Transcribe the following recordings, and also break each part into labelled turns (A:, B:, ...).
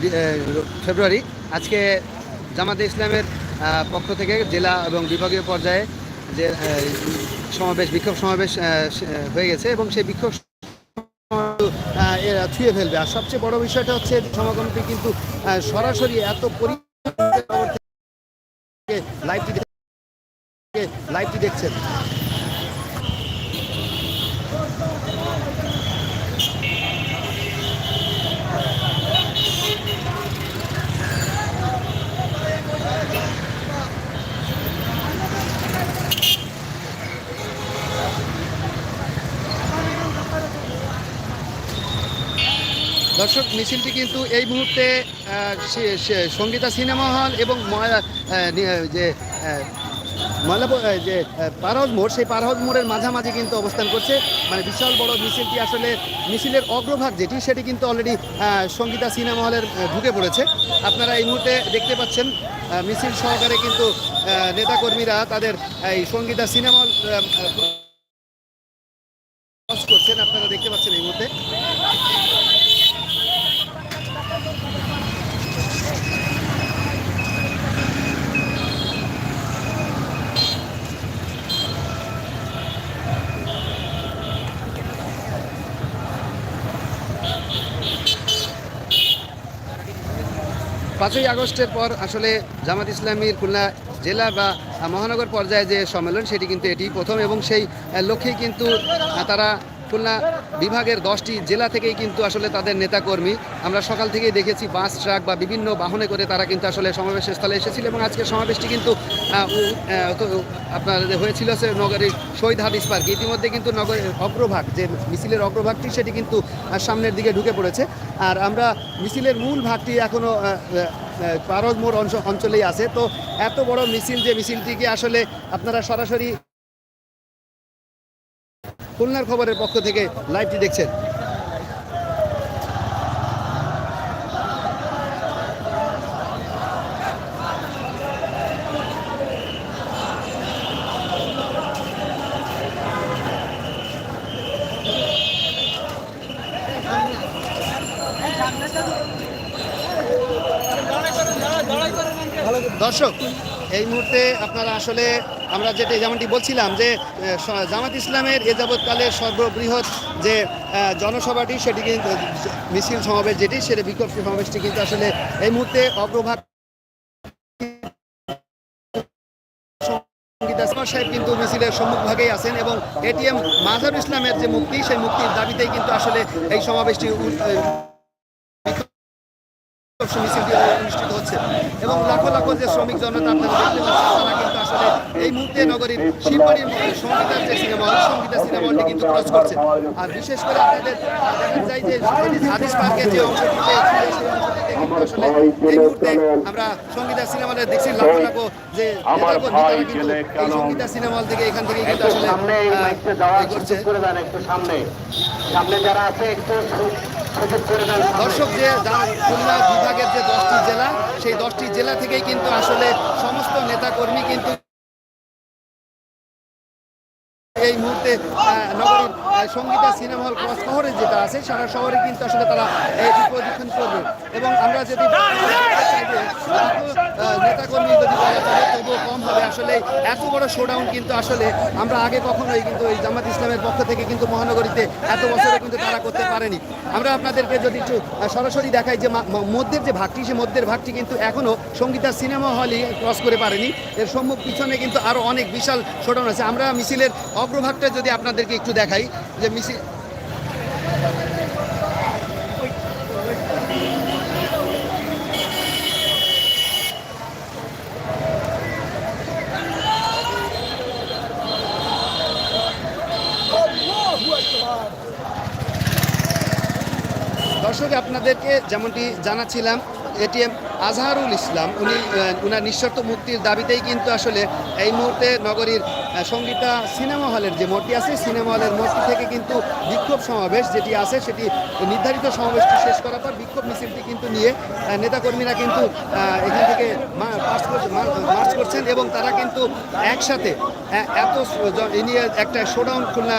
A: D- ফেব্রুয়ারি। আজকে জামাতে ইসলামের পক্ষ থেকে জেলা এবং বিভাগীয় পর্যায়ে যে সমাবেশ, বিক্ষোভ সমাবেশ হয়ে গেছে এবং সেই বিক্ষোভ ছুঁয়ে ফেলবে। আর সবচেয়ে বড় বিষয়টা হচ্ছে সমাগমটি কিন্তু সরাসরি এত পরি লাইভটি লাইভটি দেখছেন। দর্শক মিছিলটি কিন্তু এই মুহূর্তে সঙ্গীতা সিনেমা হল এবং ময়লা যে ময়লাপুর যে আহ, পারহজ মোড় সেই পারহজ মোড়ের মাঝামাঝি কিন্তু অবস্থান করছে। মানে বিশাল বড় মিছিলটি আসলে মিছিলের অগ্রভাগ যেটি সেটি কিন্তু অলরেডি সঙ্গীতা সিনেমা হলের ঢুকে পড়েছে। আপনারা এই মুহূর্তে দেখতে পাচ্ছেন মিছিল সহকারে কিন্তু নেতাকর্মীরা তাদের এই সঙ্গীতা সিনেমা হল করছেন। আপনারা দেখতে পাচ্ছেন এই মুহূর্তে। পাঁচই আগস্টের পর আসলে জামাত ইসলামীর খুলনা জেলা বা মহানগর পর্যায়ে যে সম্মেলন, সেটি কিন্তু এটি প্রথম এবং সেই লক্ষ্যেই কিন্তু তারা খুলনা বিভাগের দশটি জেলা থেকেই কিন্তু আসলে তাদের নেতাকর্মী। আমরা সকাল থেকেই দেখেছি বাস, ট্রাক বা বিভিন্ন বাহনে করে তারা কিন্তু আসলে সমাবেশের স্থলে এসেছিল এবং আজকের সমাবেশটি কিন্তু আপনার হয়েছিল সে নগরীর শহীদ হাদিস পার্ক ইতিমধ্যে কিন্তু নগরের অগ্রভাগ, যে মিছিলের অগ্রভাগটি সেটি কিন্তু সামনের দিকে ঢুকে পড়েছে। আর আমরা মিছিলের মূল ভাগটি এখনও পারদ মোড় অঞ্চ- অঞ্চলেই আছে। তো এত বড় মিছিল যে মিছিলটিকে আসলে আপনারা সরাসরি খুলনার খবরের পক্ষ থেকে লাইভটি দেখছেন। দর্শক এই মুহূর্তে আপনারা আসলে আমরা যেটা যেমনটি বলছিলাম যে জামাত ইসলামের এ যাবৎকালের সর্ববৃহৎ যে জনসভাটি, সেটি কিন্তু, মিছিল সমাবেশ যেটি, সেটা বিক্ষোভ সমাবেশটি কিন্তু আসলে এই মুহূর্তে অগ্রভাগ সাহেব কিন্তু মিছিলের সম্মুখভাগেই আছেন এবং এটিএম মাজার ইসলামের যে মুক্তি, সেই মুক্তির দাবিতেই কিন্তু আসলে এই সমাবেশটি মিছিলটি অনুষ্ঠিত হচ্ছে। এবং লাখো লাখো যে শ্রমিক জনতা আপনারা দেখতে পাচ্ছেন তারা কিন্তু আসলে এই মুহূর্তে নগরীর শিববাড়ির সঙ্গীতার যে সিনেমা হল সঙ্গীতা সিনেমা হলটি কিন্তু ক্রস করছে। আর বিশেষ করে আপনাদের দেখা যায় যে হাদিস পার্কের যে অংশটিতে ছিল, সেই অংশটিতে কিন্তু আসলে এই মুহূর্তে আমরা সঙ্গীতা সিনেমা হলে দেখছি লাখো লাখো যে কিন্তু এই সঙ্গীতা সিনেমা হল থেকে এখান থেকে কিন্তু আসলে
B: সামনে একটু সামনে। সামনে যারা আছে একটু
A: দর্শক যে খুলনা বিভাগের যে দশটি জেলা, সেই দশটি জেলা থেকেই কিন্তু আসলে সমস্ত নেতাকর্মী কিন্তু এই মুহূর্তে নগরীর সঙ্গীতা সিনেমা হল ক্রস শহরে যেটা আছে, সারা শহরে কিন্তু আসলে তারা এই প্রদক্ষিণ করবে। এবং আমরা যদি নেতাকর্মী যদি বলা চলে তবুও কম হবে আসলে এত বড় শোডাউন কিন্তু আসলে আমরা আগে কখনোই কিন্তু এই জামাত ইসলামের পক্ষ থেকে কিন্তু মহানগরীতে এত বছরে কিন্তু তারা করতে পারেনি আমরা আপনাদেরকে যদি একটু সরাসরি দেখাই যে মধ্যের যে ভাগটি সে মধ্যের ভাগটি কিন্তু এখনও সঙ্গীতা সিনেমা হলই ক্রস করে পারেনি এর সম্মুখ পিছনে কিন্তু আরও অনেক বিশাল শোডাউন আছে আমরা মিছিলের অগ্রভাগটা যদি আপনাদেরকে একটু দেখাই যে মিছিল দর্শক আপনাদেরকে যেমনটি জানাচ্ছিলাম এটিএম আজহারুল ইসলাম, উনি উনার নিঃশর্ত মুক্তির দাবিতেই কিন্তু আসলে এই মুহূর্তে নগরীর সঙ্গীতা সিনেমা হলের যে মোড়টি আছে, সিনেমা হলের মোড়টি থেকে কিন্তু বিক্ষোভ সমাবেশ যেটি আছে, সেটি নির্ধারিত সমাবেশটি শেষ করার পর বিক্ষোভ মিছিলটি কিন্তু নিয়ে নেতাকর্মীরা কিন্তু এখান থেকে মার্চ করছেন এবং তারা কিন্তু একসাথে এত নিয়ে একটা শোডাউন খুলনা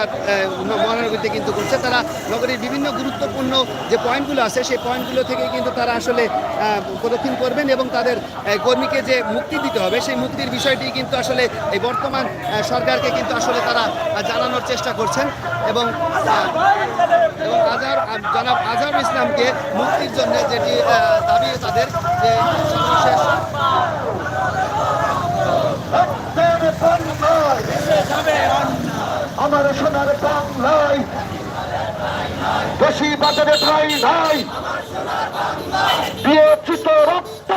A: মহানগরীতে কিন্তু করছে। তারা নগরীর বিভিন্ন গুরুত্বপূর্ণ যে পয়েন্টগুলো আছে, সেই পয়েন্টগুলো থেকে কিন্তু তারা আসলে প্রদক্ষিণ করবেন এবং তাদের কর্মীকে যে মুক্তি দিতে হবে, সেই মুক্তির বিষয়টি কিন্তু আসলে এই বর্তমান সরকারকে কিন্তু আসলে তারা জানানোর চেষ্টা করছেন এবং এবং আজহার জনাব আজহারুল ইসলামকে মুক্তির জন্য যেটি দাবি তাদের যে
B: আমার সোনার বাংলায় বেশি বাজারে ঠাই নাই দিয়েছিত রক্ত।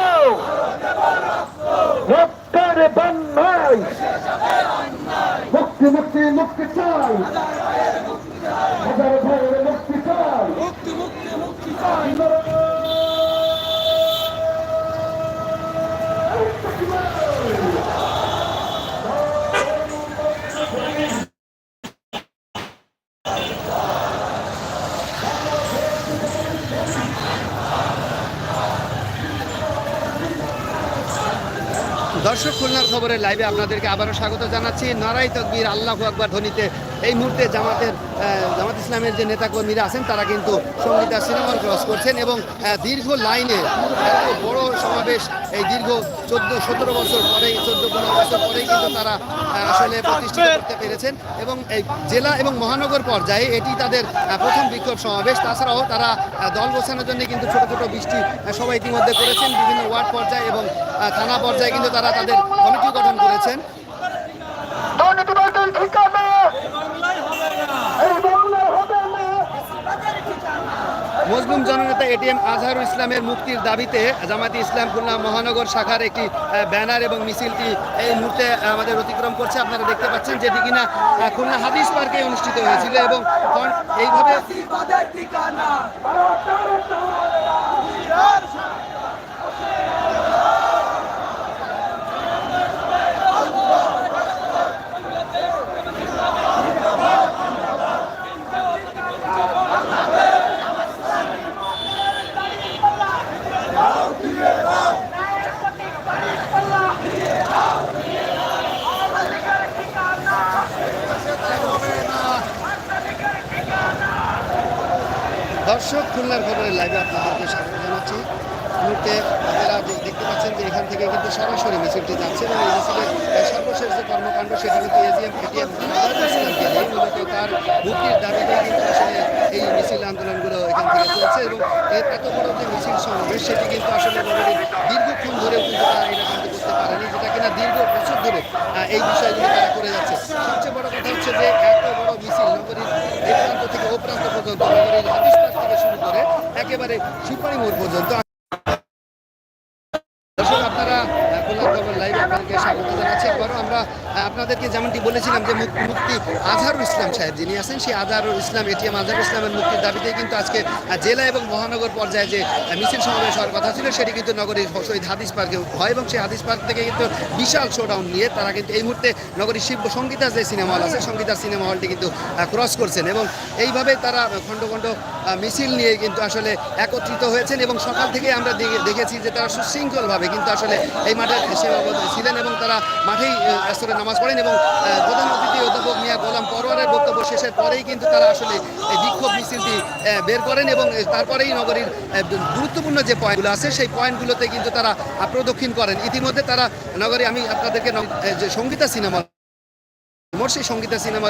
B: রক্তের বন্যায় মুক্তি মুক্তি মুক্তি চাই। হাজার ভাইয়ের
A: দর্শক খুলনার খবরের লাইভে আপনাদেরকে আবারও স্বাগত জানাচ্ছি। নারাই তকবির আল্লাহ আকবর ধ্বনিতে এই মুহূর্তে জামাতের জামাত ইসলামের যে নেতাকর্মীরা আছেন, তারা কিন্তু সঙ্গীতা সিনেমা ক্রস করছেন এবং দীর্ঘ লাইনে বড় সমাবেশ, এই দীর্ঘ চোদ্দ, সতেরো বছর পরে চোদ্দ, পনেরো বছর পরেই কিন্তু তারা আসলে প্রতিষ্ঠিত করতে পেরেছেন এবং এই জেলা এবং মহানগর পর্যায়ে এটি তাদের প্রথম বিক্ষোভ সমাবেশ। তাছাড়াও তারা দল গোছানোর জন্য কিন্তু ছোট ছোট বৃষ্টি সবাই ইতিমধ্যে করেছেন। বিভিন্ন ওয়ার্ড পর্যায়ে এবং থানা পর্যায়ে কিন্তু তারা তাদের কমিটি গঠন করেছেন
B: দুর্নীতিবাদের ঠিকানা এই বাংলায় হবে না
A: মজলুম জননেতা এটিএম আজহারুল ইসলামের মুক্তির দাবিতে জামাতি ইসলাম খুলনা মহানগর শাখার একটি ব্যানার এবং মিছিলটি এই মুহূর্তে আমাদের অতিক্রম করছে। আপনারা দেখতে পাচ্ছেন যেটি কিনা খুলনা হাদিস পার্কে অনুষ্ঠিত হয়েছিল এবং এইভাবে দর্শক, খুলনার খবরের লাইভে আপনাদেরকে স্বাগত জানাচ্ছি। মুহূর্তে আপনারা দেখতে পাচ্ছেন যে এখান থেকে কিন্তু সরাসরি মিছিলটি যাচ্ছে এবং এই মিছিলের সর্বশেষ যে কর্মকাণ্ড, সেটি কিন্তু এজিএম এটিএম মূলত তার মুক্তির দাবিতে কিন্তু আসলে এই মিছিল আন্দোলনগুলো এখান থেকে চলছে এবং এর এত বড় যে মিছিল সমাবেশ, সেটি কিন্তু আসলে দীর্ঘক্ষণ ধরে কিন্তু তারা এটা কিন্তু করতে পারেনি, যেটা কিনা দীর্ঘ বছর ধরে এই বিষয়গুলো তারা করে যাচ্ছে। সবচেয়ে বড় কথা হচ্ছে যে এত বড় মিছিল নগরীর এই প্রান্ত থেকে ও প্রান্ত পর্যন্ত, নগরীর একেবারে সুপারি মোড় পর্যন্ত দর্শক আপনারা আহ, খুলনা খবর লাইভ আপনাদেরকে স্বাগত জানাচ্ছি। আবারও আমরা আপনাদেরকে যেমনটি বলেছিলাম যে মুক্তি আজহারুল ইসলাম সাহেব যিনি আছেন, সেই আজহারুল ইসলাম এটিএম আজহারুল ইসলামের মুক্তির দাবিতে কিন্তু আজকে জেলা এবং মহানগর পর্যায়ে যে মিছিল সমাবেশ হওয়ার কথা ছিল, সেটি কিন্তু নগরীর শহীদ হাদিস পার্কে হয় এবং সেই হাদিস পার্ক থেকে কিন্তু বিশাল শোডাউন নিয়ে তারা কিন্তু এই মুহূর্তে নগরীর শিব সঙ্গীতা যে সিনেমা হল আছে সঙ্গীতার সিনেমা হলটি কিন্তু ক্রস করছেন এবং এইভাবে তারা খণ্ড খণ্ড মিছিল নিয়ে কিন্তু আসলে একত্রিত হয়েছেন এবং সকাল থেকে আমরা দেখে- দেখেছি যে তারা সুশৃঙ্খলভাবে কিন্তু আসলে এই মাঠে সেবাবত ছিলেন এবং তারা মাঠেই আসরে নামাজ পড়েন এবং প্রধান অতিথি অধ্যাপক মিয়া গোলাম পরোয়ারের বক্তব্য শেষের পরেই কিন্তু তারা আসলে এই বিক্ষোভ মিছিলটি বের করেন এবং তারপরেই নগরীর গুরুত্বপূর্ণ যে পয়েন্টগুলো আছে সেই পয়েন্টগুলোতে কিন্তু তারা প্রদক্ষিণ করেন। ইতিমধ্যে তারা নগরী, আমি আপনাদেরকে যে সঙ্গীতা সিনেমা সেই সঙ্গীতা সিনেমা